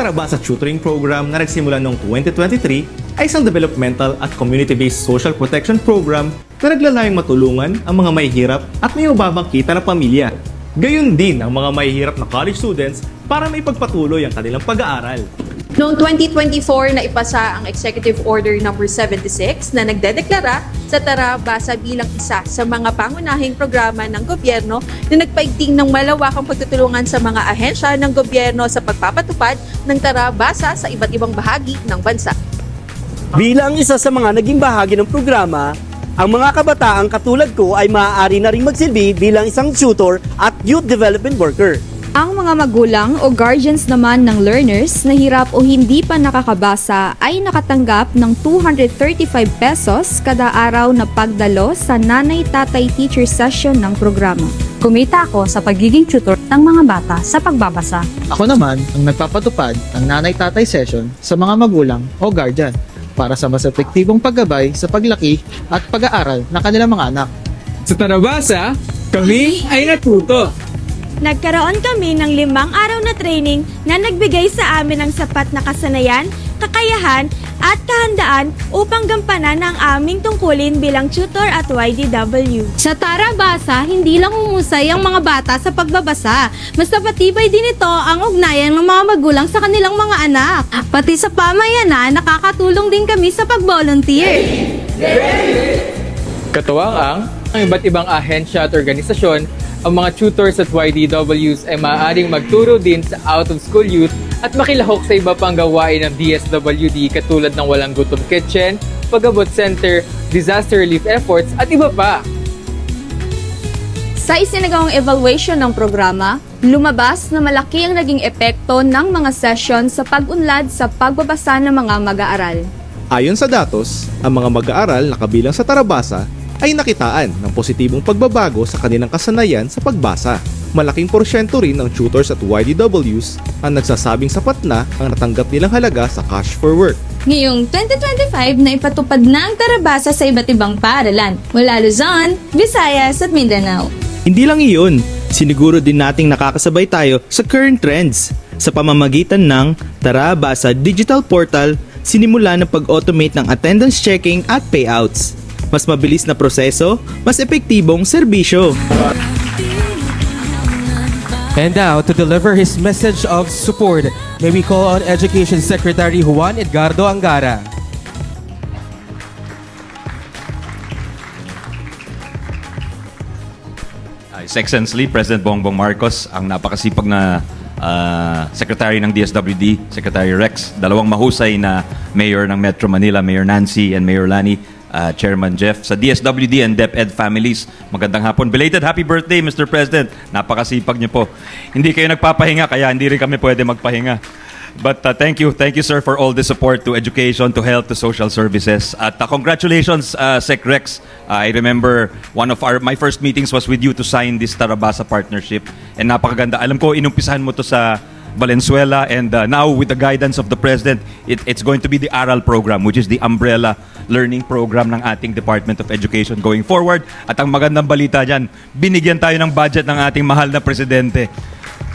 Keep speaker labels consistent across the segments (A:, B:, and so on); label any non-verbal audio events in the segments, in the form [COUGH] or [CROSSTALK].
A: Tarabasa Tutoring Program na nagsimula noong 2023 ay isang developmental at community-based social protection program na naglalayong matulungan ang mga mahihirap at may mababang kita na pamilya. Gayon din ang mga mahihirap na college students para may pagpatuloy ang kanilang pag-aaral.
B: Noong 2024 na ipasa ang Executive Order Number 76 na nagdedeklara sa Tarabasa bilang isa sa mga pangunahing programa ng gobyerno na nagpaigting ng malawakang pagtutulungan sa mga ahensya ng gobyerno sa pagpapatupad ng Tarabasa sa iba't ibang bahagi ng bansa.
C: Bilang isa sa mga naging bahagi ng programa, ang mga kabataang katulad ko ay maaari na rin magsilbi bilang isang tutor at youth development worker.
D: Ang mga magulang o guardians naman ng learners na hirap o hindi pa nakakabasa ay nakatanggap ng 235 pesos kada araw na pagdalo sa nanay-tatay teacher session ng programa.
E: Kumita ako sa pagiging tutor ng mga bata sa pagbabasa.
F: Ako naman ang nagpapatupad ng nanay-tatay session sa mga magulang o guardian para sa mas epektibong paggabay sa paglaki at pag-aaral ng kanilang mga anak.
G: Sa Tarabasa, kami ay natuto.
H: Nagkaroon kami ng limang araw na training na nagbigay sa amin ng sapat na kasanayan, kakayahan, at kahandaan upang gampanan ang aming tungkulin bilang tutor at YDW.
I: Sa Tarabasa, hindi lang humusay ang mga bata sa pagbabasa. Mas napatibay din ito ang ugnayan ng mga magulang sa kanilang mga anak. Pati sa pamayanan, nakakatulong din kami sa pag-volunteer.
G: Katuwang ang ang iba't ibang ahensya at organisasyon, ang mga tutors at YDWs ay maaaring magturo din sa out-of-school youth at makilahok sa iba pang gawain ng DSWD katulad ng Walang Gutom Kitchen, Pagabot Center, Disaster Relief Efforts at iba pa.
D: Sa isinagawang evaluation ng programa, lumabas na malaki ang naging epekto ng mga session sa pag-unlad sa pagbabasa ng mga mag-aaral.
A: Ayon sa datos, ang mga mag-aaral na kabilang sa Tarabasa ay nakitaan ng positibong pagbabago sa kanilang kasanayan sa pagbasa. Malaking porsyento rin ng tutors at YDWs ang nagsasabing sapat na ang natanggap nilang halaga sa cash for work.
I: Ngayong 2025 na ipatupad na ang Tarabasa sa iba't ibang paaralan mula Luzon, Visayas at Mindanao.
J: Hindi lang iyon, siniguro din nating nakakasabay tayo sa current trends. Sa pamamagitan ng Tarabasa Digital Portal, sinimula ng pag-automate ng attendance checking at payouts. Mas mabilis na proseso, mas epektibong serbisyo.
K: And now, to deliver his message of support, may we call on Education Secretary Juan Edgardo Angara.
L: His Excellency President Bongbong Marcos, ang napakasipag na ah, Secretary ng DSWD, Secretary Rex, dalawang mahusay na Mayor ng Metro Manila, Mayor Nancy and Mayor Lani, ah, Chairman Jeff, sa DSWD and DepEd families. Magandang hapon. Belated happy birthday, Mr. President. Napakasipag niyo po. Hindi kayo nagpapahinga, kaya hindi rin kami pwede magpahinga. But uh, thank you, thank you sir for all the support to education, to health, to social services. At uh, congratulations uh, Sec Rex. Uh, I remember one of our my first meetings was with you to sign this Tarabasa partnership. And napakaganda. Alam ko inumpisahan mo to sa Valenzuela and uh, now with the guidance of the president, it, it's going to be the ARAL program which is the umbrella learning program ng ating Department of Education going forward. At ang magandang balita diyan, binigyan tayo ng budget ng ating mahal na presidente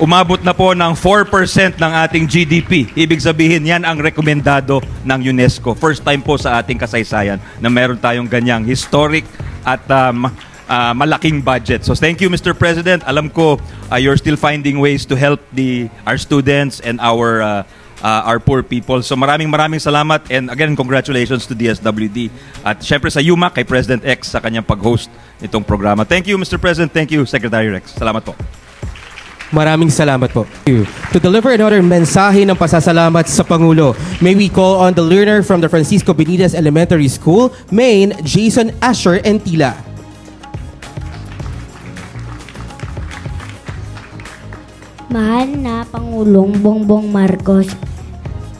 L: umabot na po ng 4% ng ating GDP. Ibig sabihin, yan ang rekomendado ng UNESCO. First time po sa ating kasaysayan na meron tayong ganyang historic at um, uh, malaking budget. So thank you, Mr. President. Alam ko uh, you're still finding ways to help the our students and our uh, uh, our poor people. So maraming maraming salamat and again congratulations to DSWD at syempre sa UMA kay President X sa kanyang pag-host nitong programa. Thank you Mr. President. Thank you Secretary Rex. Salamat po.
K: Maraming salamat po. To deliver another mensahe ng pasasalamat sa Pangulo, may we call on the learner from the Francisco Benitez Elementary School, Maine, Jason Asher Entila.
H: Mahal na Pangulong Bongbong Marcos,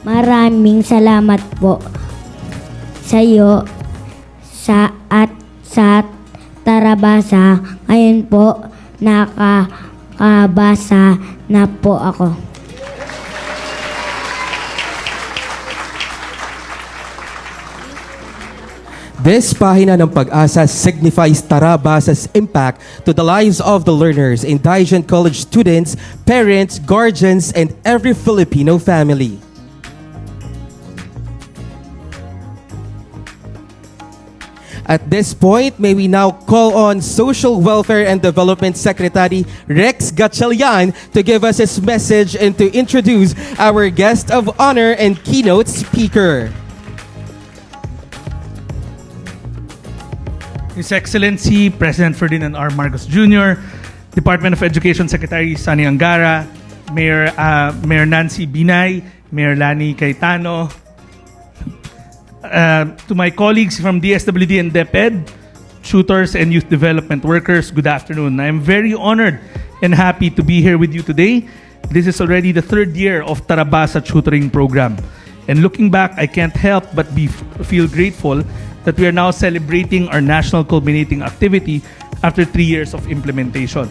H: maraming salamat po sa iyo sa at sa Tarabasa. Ngayon po, nakakabasa na po ako.
K: This pahina ng pag-asa signifies Tarabasa's impact to the lives of the learners, indigent college students, parents, guardians, and every Filipino family. At this point, may we now call on Social Welfare and Development Secretary Rex Gatchalian to give us his message and to introduce our guest of honor and keynote speaker.
M: His Excellency President Ferdinand R. Marcos Jr., Department of Education Secretary Sani Angara, Mayor, uh, Mayor Nancy Binay, Mayor Lani Cayetano, uh, to my colleagues from DSWD and DepEd, tutors and youth development workers, good afternoon. I am very honored and happy to be here with you today. This is already the third year of Tarabasa Tutoring Program. And looking back, I can't help but be feel grateful that we are now celebrating our national culminating activity after three years of implementation.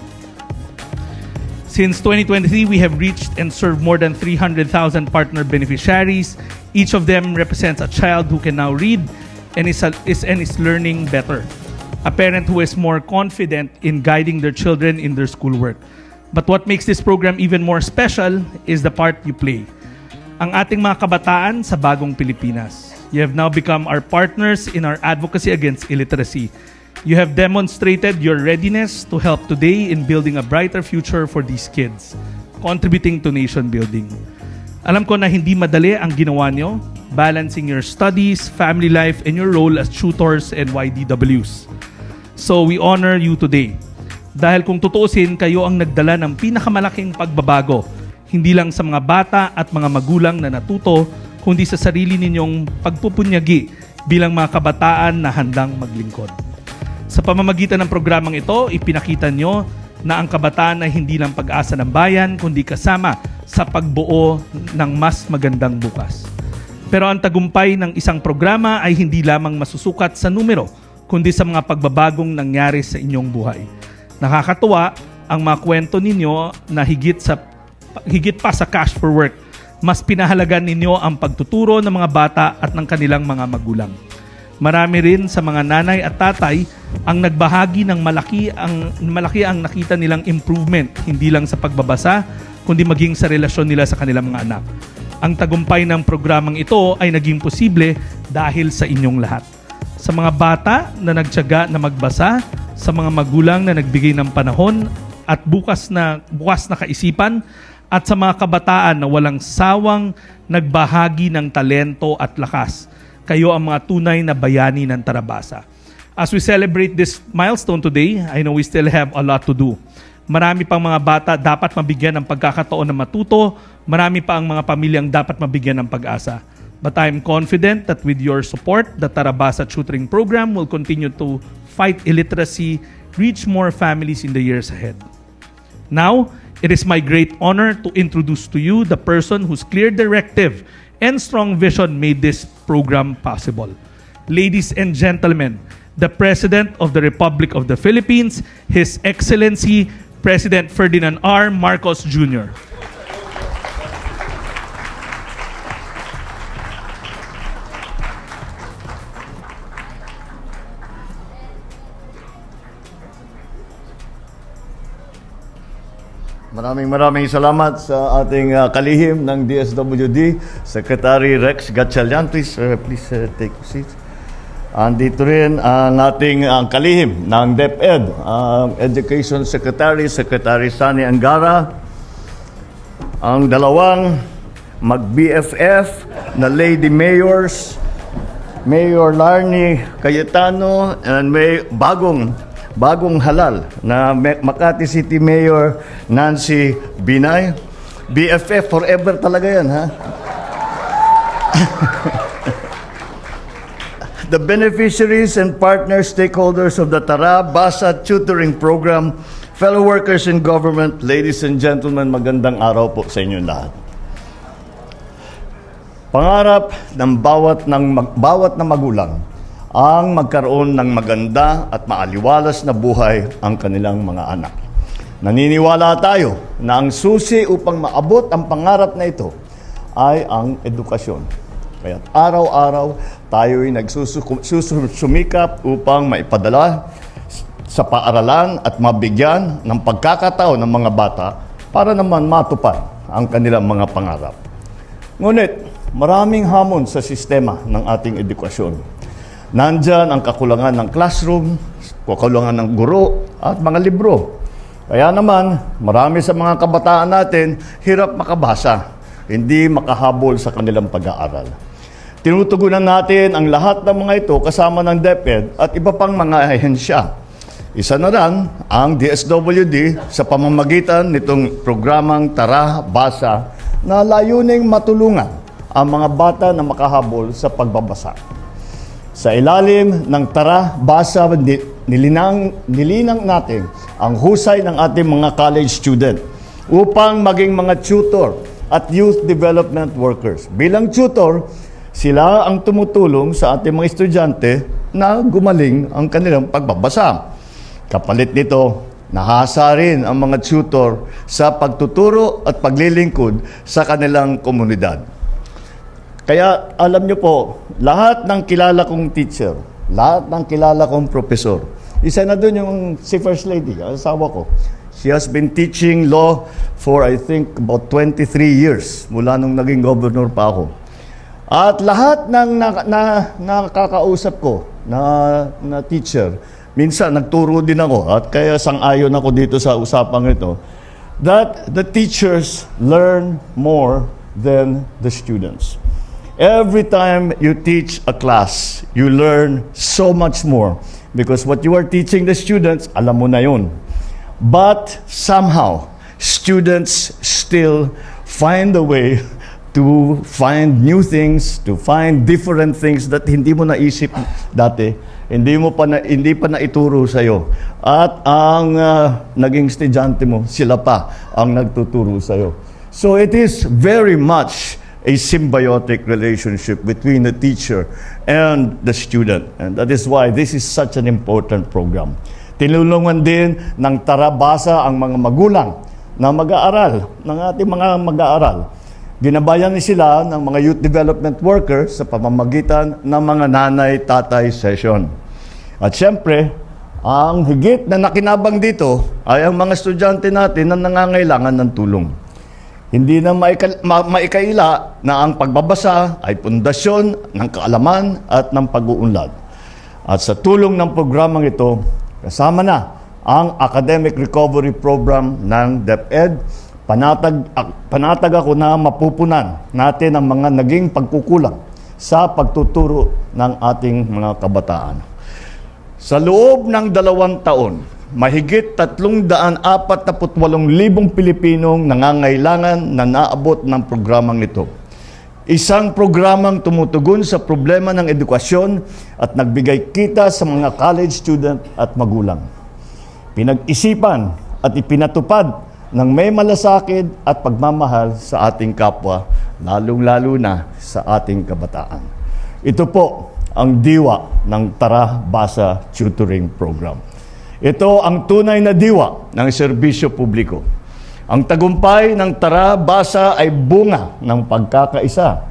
M: Since 2023, we have reached and served more than 300,000 partner beneficiaries. Each of them represents a child who can now read and is, is, and is learning better. A parent who is more confident in guiding their children in their schoolwork. But what makes this program even more special is the part you play. Ang ating mga kabataan sa bagong Pilipinas. You have now become our partners in our advocacy against illiteracy. You have demonstrated your readiness to help today in building a brighter future for these kids, contributing to nation building. Alam ko na hindi madali ang ginawa nyo, balancing your studies, family life, and your role as tutors and YDWs. So we honor you today. Dahil kung tutuusin, kayo ang nagdala ng pinakamalaking pagbabago, hindi lang sa mga bata at mga magulang na natuto, kundi sa sarili ninyong pagpupunyagi bilang mga kabataan na handang maglingkod. Sa pamamagitan ng programang ito, ipinakita nyo na ang kabataan ay hindi lang pag-asa ng bayan, kundi kasama sa pagbuo ng mas magandang bukas. Pero ang tagumpay ng isang programa ay hindi lamang masusukat sa numero, kundi sa mga pagbabagong nangyari sa inyong buhay. Nakakatuwa ang mga kwento ninyo na higit sa higit pa sa cash for work, mas pinahalagan ninyo ang pagtuturo ng mga bata at ng kanilang mga magulang. Marami rin sa mga nanay at tatay ang nagbahagi ng malaki ang malaki ang nakita nilang improvement hindi lang sa pagbabasa kundi maging sa relasyon nila sa kanilang mga anak. Ang tagumpay ng programang ito ay naging posible dahil sa inyong lahat. Sa mga bata na nagtiyaga na magbasa, sa mga magulang na nagbigay ng panahon at bukas na bukas na kaisipan at sa mga kabataan na walang sawang nagbahagi ng talento at lakas. Kayo ang mga tunay na bayani ng Tarabasa. As we celebrate this milestone today, I know we still have a lot to do. Marami pang mga bata dapat mabigyan ng pagkakataon na matuto. Marami pa ang mga pamilyang dapat mabigyan ng pag-asa. But I am confident that with your support, the Tarabasa Tutoring Program will continue to fight illiteracy, reach more families in the years ahead. Now, it is my great honor to introduce to you the person whose clear directive and strong vision made this program possible. Ladies and gentlemen, the President of the Republic of the Philippines, His Excellency President Ferdinand R. Marcos Jr.
N: Maraming maraming salamat sa ating uh, kalihim ng DSWD, Secretary Rex Gatchalian. Please, uh, please uh, take a seat. Andito rin ang ating ang kalihim ng DepEd, ang Education Secretary, Secretary Sani Angara, ang dalawang mag-BFF na Lady Mayors, Mayor Larnie Cayetano, and may bagong bagong halal na Makati City Mayor Nancy Binay. BFF forever talaga yan, ha? [LAUGHS] the beneficiaries and partner stakeholders of the Tara Basa Tutoring Program, fellow workers in government, ladies and gentlemen, magandang araw po sa inyo lahat. Pangarap ng bawat ng bawat na magulang ang magkaroon ng maganda at maaliwalas na buhay ang kanilang mga anak. Naniniwala tayo na ang susi upang maabot ang pangarap na ito ay ang edukasyon. Kaya araw-araw tayo'y nagsusumikap upang maipadala sa paaralan at mabigyan ng pagkakataon ng mga bata para naman matupad ang kanilang mga pangarap. Ngunit, maraming hamon sa sistema ng ating edukasyon. Nandyan ang kakulangan ng classroom, kakulangan ng guro at mga libro. Kaya naman, marami sa mga kabataan natin hirap makabasa, hindi makahabol sa kanilang pag-aaral. Tinutugunan natin ang lahat ng mga ito kasama ng DepEd at iba pang mga ahensya. Isa na lang ang DSWD sa pamamagitan nitong programang Tara, Basa na layuning matulungan ang mga bata na makahabol sa pagbabasa. Sa ilalim ng Tara, Basa, ni- nilinang, nilinang natin ang husay ng ating mga college student upang maging mga tutor at youth development workers. Bilang tutor, sila ang tumutulong sa ating mga estudyante na gumaling ang kanilang pagbabasa. Kapalit nito, nahasa rin ang mga tutor sa pagtuturo at paglilingkod sa kanilang komunidad. Kaya alam nyo po, lahat ng kilala kong teacher, lahat ng kilala kong professor, isa na doon yung si First Lady, asawa ko. She has been teaching law for I think about 23 years mula nung naging governor pa ako. At lahat ng na, na, nakakausap ko na, na teacher, minsan nagturo din ako at kaya sang-ayon ako dito sa usapang ito, that the teachers learn more than the students. Every time you teach a class, you learn so much more because what you are teaching the students, alam mo na yun. But somehow, students still find a way [LAUGHS] to find new things, to find different things that hindi mo naisip dati, hindi mo pa na, hindi pa naituro sa iyo. At ang ah, naging estudyante mo, sila pa ang nagtuturo sa iyo. So it is very much a symbiotic relationship between the teacher and the student. And that is why this is such an important program. Tinulungan din ng Tarabasa ang mga magulang na mag-aaral, ng ating mga mag-aaral. Ginabayan ni sila ng mga youth development workers sa pamamagitan ng mga nanay-tatay session. At siyempre, ang higit na nakinabang dito ay ang mga estudyante natin na nangangailangan ng tulong. Hindi na maika, ma, maikaila na ang pagbabasa ay pundasyon ng kaalaman at ng pag-uunlad. At sa tulong ng programang ito, kasama na ang Academic Recovery Program ng DepEd, panatag, panatag ako na mapupunan natin ang mga naging pagkukulang sa pagtuturo ng ating mga kabataan. Sa loob ng dalawang taon, mahigit 348,000 Pilipinong nangangailangan na naabot ng programang ito. Isang programang tumutugon sa problema ng edukasyon at nagbigay kita sa mga college student at magulang. Pinag-isipan at ipinatupad ng may malasakit at pagmamahal sa ating kapwa, lalong-lalo na sa ating kabataan. Ito po ang diwa ng Tara Basa Tutoring Program. Ito ang tunay na diwa ng serbisyo publiko. Ang tagumpay ng Tara Basa ay bunga ng pagkakaisa.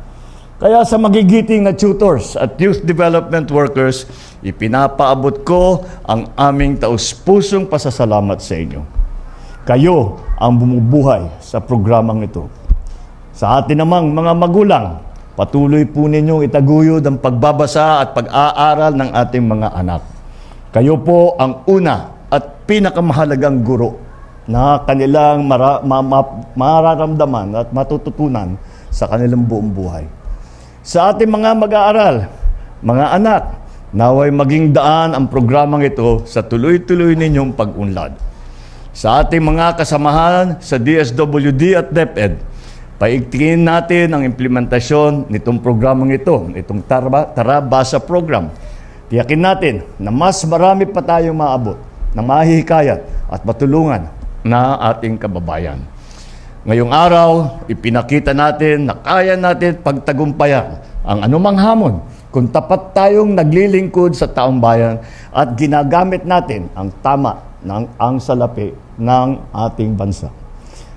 N: Kaya sa magigiting na tutors at youth development workers, ipinapaabot ko ang aming taus-pusong pasasalamat sa inyo. Kayo ang bumubuhay sa programang ito. Sa atin namang mga magulang, patuloy po ninyong itaguyod ang pagbabasa at pag-aaral ng ating mga anak. Kayo po ang una at pinakamahalagang guro na kanilang mara, ma, ma, mararamdaman at matututunan sa kanilang buong buhay. Sa ating mga mag-aaral, mga anak, naway maging daan ang programang ito sa tuloy-tuloy ninyong pag-unlad. Sa ating mga kasamahan sa DSWD at DepEd, paigtingin natin ang implementasyon nitong programang ito, itong Tara, Tara Basa Program. Tiyakin natin na mas marami pa tayong maabot na mahihikayat at matulungan na ating kababayan. Ngayong araw, ipinakita natin na kaya natin pagtagumpayan ang anumang hamon kung tapat tayong naglilingkod sa taong bayan at ginagamit natin ang tama ng ang salapi ng ating bansa.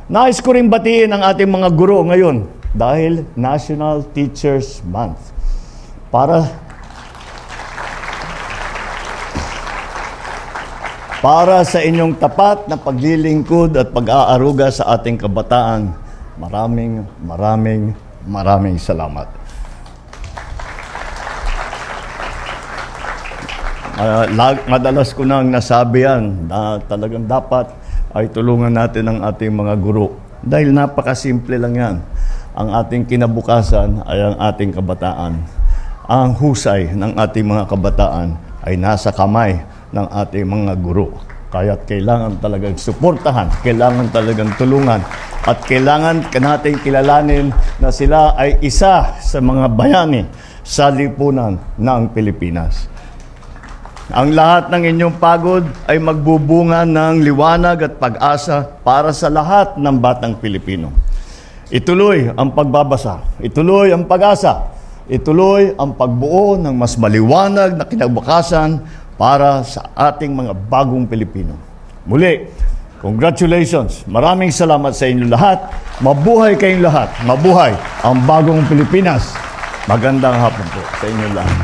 N: Nais ko rin batiin ang ating mga guro ngayon dahil National Teachers Month. Para para sa inyong tapat na paglilingkod at pag-aaruga sa ating kabataan, maraming, maraming, maraming salamat. Lag- madalas ko nang nasabi yan na talagang dapat ay tulungan natin ang ating mga guro. Dahil napakasimple lang yan. Ang ating kinabukasan ay ang ating kabataan. Ang husay ng ating mga kabataan ay nasa kamay ng ating mga guro. Kaya kailangan talagang suportahan, kailangan talagang tulungan, at kailangan ka natin kilalanin na sila ay isa sa mga bayani sa lipunan ng Pilipinas. Ang lahat ng inyong pagod ay magbubunga ng liwanag at pag-asa para sa lahat ng batang Pilipino. Ituloy ang pagbabasa, ituloy ang pag-asa, ituloy ang pagbuo ng mas maliwanag na kinabukasan para sa ating mga bagong Pilipino. Muli, congratulations. Maraming salamat sa inyo lahat. Mabuhay kayong lahat. Mabuhay ang bagong Pilipinas. Magandang hapon po sa inyo lahat.